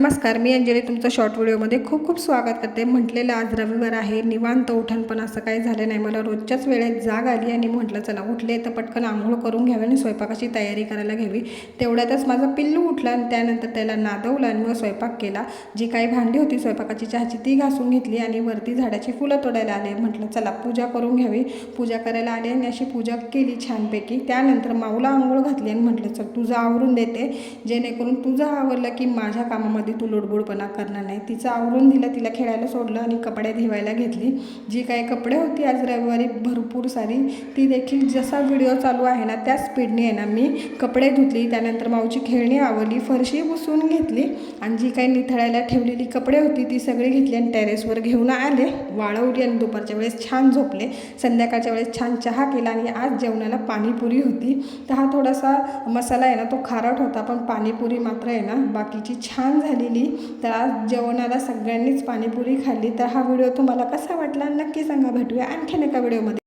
नमस्कार मी अंजली तुमचं शॉर्ट व्हिडिओमध्ये खूप खूप स्वागत करते. म्हटलेलं आज रविवार आहे निवांत उठण पण असं काही झालं नाही. मला रोजच्याच वेळेत जाग आली आणि म्हटलं चला उठले तर पटकन आंघोळ करून घ्यावी आणि स्वयंपाकाची तयारी करायला घ्यावी. तेवढ्यातच माझा पिल्लू उठला आणि त्यानंतर त्याला नादवलं आणि मग स्वयंपाक केला. जी काही भांडी होती स्वयंपाकाची चहाची ती घासून घेतली आणि वरती झाडाची फुलं तोडायला आले. म्हटलं चला पूजा करून घ्यावी. पूजा करायला आले आणि अशी पूजा केली छानपैकी. त्यानंतर माऊला आंघोळ घातली आणि म्हटलं चल तुझं आवरून देते. जेणेकरून तुझं आवरलं की माझ्या कामामध्ये तू लोडबोडपणा करणार नाही. तिचं आवरून दिलं तिला खेळायला सोडलं आणि कपडे धुवायला घेतली. जी काही कपडे होती आज रविवारी भरपूर सारी ती देखील जसा व्हिडिओ चालू आहे ना त्या स्पीडने आहे ना मी कपडे धुतली. त्यानंतर माऊची खेळणी आवडली फरशी पुसून घेतली आणि जी काही निथळायला ठेवलेली कपडे होती ती सगळी घेतली आणि टेरेसवर घेऊन आले. वाळवली आणि दुपारच्या वेळेस छान झोपले. संध्याकाळच्या वेळेस छान चहा केला आणि आज जेवणाला पाणीपुरी होती. तर हा थोडासा मसाला आहे ना तो खारट होता पण पाणीपुरी मात्र आहे ना बाकीची छान झाली. झालेली. तर आज जेवणाला सगळ्यांनीच पाणीपुरी खाल्ली. तर हा व्हिडिओ तुम्हाला कसा वाटला नक्की सांगा. भेटूया आणखीन एका व्हिडिओमध्ये.